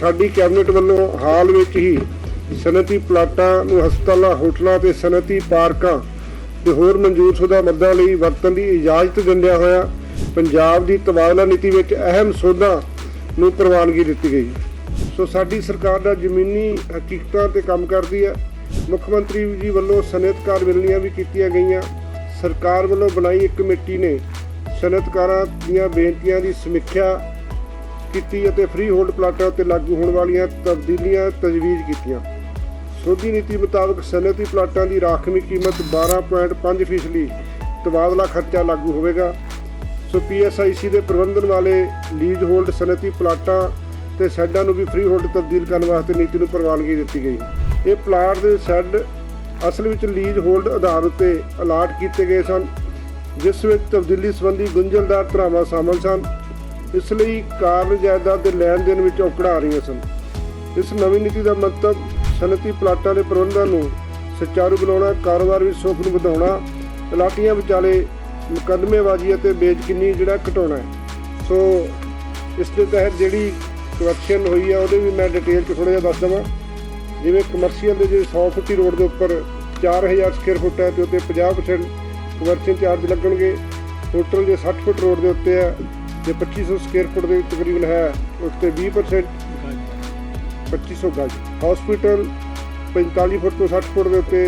ਸਾਡੀ ਕੈਬਨਿਟ ਵੱਲੋਂ ਹਾਲ ਵਿੱਚ ਹੀ ਸਨਅਤੀ ਪਲਾਟਾਂ ਨੂੰ ਹਸਪਤਾਲਾਂ, ਹੋਟਲਾਂ ਤੇ ਸਨਅਤੀ ਪਾਰਕਾਂ ਤੇ ਹੋਰ ਮਨਜ਼ੂਰਸ਼ੁਦਾ ਮੱਦਾਂ ਲਈ ਵਰਤਣ ਦੀ ਇਜਾਜ਼ਤ ਦਿੰਦਿਆਂ ਹੋਇਆ ਪੰਜਾਬ ਦੀ ਤਬਾਦਲਾ ਨੀਤੀ ਵਿੱਚ ਅਹਿਮ ਸੋਧਾਂ ਨੂੰ ਪ੍ਰਵਾਨਗੀ ਦਿੱਤੀ ਗਈ। ਸੋ ਸਾਡੀ ਸਰਕਾਰ ਦਾ ਜ਼ਮੀਨੀ ਹਕੀਕਤਾਂ ਤੇ ਕੰਮ ਕਰਦੀ ਹੈ। ਮੁੱਖ ਮੰਤਰੀ ਜੀ ਵੱਲੋਂ ਸਨਅਤਕਾਰ ਮਿਲਣੀਆਂ ਵੀ ਕੀਤੀਆਂ ਗਈਆਂ। ਸਰਕਾਰ ਵੱਲੋਂ ਬਣਾਈ ਇੱਕ ਕਮੇਟੀ ਨੇ ਸਨਅਤਕਾਰਾਂ ਦੀਆਂ ਬੇਨਤੀਆਂ ਦੀ ਸਮੀਖਿਆ ਕੀਤੀ ਅਤੇ ਫ੍ਰੀ ਹੋਲਡ ਪਲਾਟਾਂ ਉੱਤੇ ਲਾਗੂ ਹੋਣ ਵਾਲੀਆਂ ਤਬਦੀਲੀਆਂ ਤਜਵੀਜ਼ ਕੀਤੀਆਂ। ਸੋਧੀ ਨੀਤੀ ਮੁਤਾਬਕ ਸਨਅਤੀ ਪਲਾਟਾਂ ਦੀ ਰਾਖਵੀਂ ਕੀਮਤ 12.5% ਫੀਸਦੀ ਤਬਾਦਲਾ ਖਰਚਾ ਲਾਗੂ ਹੋਵੇਗਾ। ਸੋ ਪੀਐਸਆਈਸੀ ਦੇ ਪ੍ਰਬੰਧਨ ਵਾਲੇ ਲੀਜ਼ ਹੋਲਡ ਸਨਅਤੀ ਪਲਾਟਾਂ ਤੇ ਸ਼ੈੱਡਾਂ ਨੂੰ ਵੀ ਫ੍ਰੀ ਹੋਲਡ ਤਬਦੀਲ ਕਰਨ ਵਾਸਤੇ ਨੀਤੀ ਨੂੰ ਪ੍ਰਵਾਨਗੀ ਦਿੱਤੀ ਗਈ। ਇਹ ਪਲਾਟ ਦੇ ਸ਼ੈੱਡ ਅਸਲ ਵਿੱਚ ਲੀਜ਼ ਹੋਲਡ ਆਧਾਰ ਉੱਤੇ ਅਲਾਟ ਕੀਤੇ ਗਏ ਸਨ, ਜਿਸ ਵਿੱਚ ਤਬਦੀਲੀ ਸੰਬੰਧੀ ਗੁੰਝਲਦਾਰ ਧਰਾਵਾਂ ਸ਼ਾਮਲ ਸਨ। ਇਸ ਲਈ ਕਾਰ ਜਾਇਦਾਦ ਦੇ ਲੈਣ ਦੇਣ ਵਿੱਚ ਔਕੜਾਂ ਆ ਰਹੀਆਂ ਸਨ। ਇਸ ਨਵੀਂ ਨੀਤੀ ਦਾ ਮਤਲਬ ਸਨਅਤੀ ਪਲਾਟਾਂ ਦੇ ਪ੍ਰਬੰਧਨ ਨੂੰ ਸੁਚਾਰੂ ਬਣਾਉਣਾ, ਕਾਰੋਬਾਰ ਵਿੱਚ ਸੁੱਖ ਨੂੰ ਵਧਾਉਣਾ ਪਲਾਟੀਆਂ ਵਿਚਾਲੇ ਮੁਕੱਦਮੇਬਾਜ਼ੀ ਅਤੇ ਬੇਚਕਿਨੀ ਜਿਹੜਾ ਘਟਾਉਣਾ ਹੈ। ਸੋ ਇਸ ਦੇ ਤਹਿਤ ਜਿਹੜੀ ਕਰਪਸ਼ਨ ਹੋਈ ਹੈ, ਉਹਦੇ ਵੀ ਮੈਂ ਡਿਟੇਲ ਚ ਥੋੜਾ ਜਿਹਾ ਦੱਸ ਦਵਾਂ। ਜਿਵੇਂ ਕਮਰਸ਼ੀਅਲ ਦੇ ਜਿਹੜੇ 100 ਫੁੱਟੀ ਰੋਡ ਦੇ ਉੱਪਰ 4000 ਸਕੁਅਰ ਫੁੱਟ ਹੈ ਤੇ ਉੱਤੇ 50% ਕਮਰਸ਼ੀਅਲ ਚਾਰਜ ਲੱਗਣਗੇ। ਟੋਟਲ ਜੇ 60 ਫੁੱਟ ਰੋਡ ਦੇ ਉੱਤੇ ਹੈ ਜੇ 2500 ਸਕੁਅਰ ਫੁੱਟ ਦੇ ਤਕਰੀਬਨ ਹੈ, ਉਸ ਤੇ 20% 2500 ਗਜ। ਹਸਪੀਟਲ 45 ਫੁੱਟ ਤੋਂ 60 ਫੁੱਟ ਦੇ ਉੱਤੇ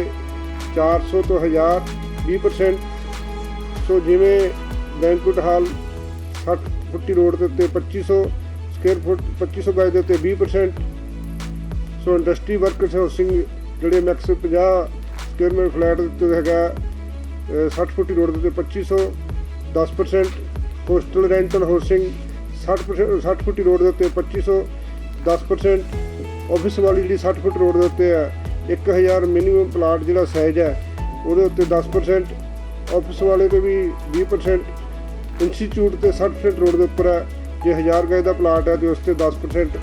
400 ਤੋਂ 1000 20% ਸੋ ਜਿਵੇਂ ਬੈਂਕੁਟ ਹਾਲ 60 ਫੁੱਟੀ ਰੋਡ ਦੇ ਉੱਤੇ 2500 ਸਕੁਅਰ ਫੁੱਟ 2500 ਗਜ ਦੇ ਉੱਤੇ 20% ਸੋ ਇੰਡਸਟਰੀ ਵਰਕਰਸ ਹਾਊਸਿੰਗ ਜਿਹੜੇ ਮੈਕਸ 50 ਸਕੁਅਰ ਮੀਟਰ ਫਲੈਟ ਦੇ ਉੱਤੇ ਹੈਗਾ, ਅਹ 60 ਫੁੱਟੀ ਰੋਡ ਦੇ ਉੱਤੇ 2500 10% ਹੋਸਟਲ ਰੈਂਟਲ ਹਾਊਸਿੰਗ 60% 60 ਫੁੱਟੀ ਰੋਡ ਦੇ ਉੱਤੇ 2500 10% ਆਫਿਸ ਵਾਲੀ ਜਿਹੜੀ 60 ਫੁੱਟ ਰੋਡ ਦੇ ਉੱਤੇ ਹੈ 1000 ਮਿਨੀਮਮ ਪਲਾਟ ਜਿਹੜਾ ਸਾਈਜ਼ ਹੈ, ਉਹਦੇ ਉੱਤੇ 10% ਆਫਿਸ ਵਾਲੇ ਤੇ ਵੀ 20% ਇੰਸਟੀਚਿਊਟ ਤੇ 60% ਰੋਡ ਦੇ ਉੱਪਰ ਹੈ, ਜੇ 1000 ਗਜ ਦਾ ਪਲਾਟ ਹੈ, ਤੇ ਉਸ ਤੇ 10%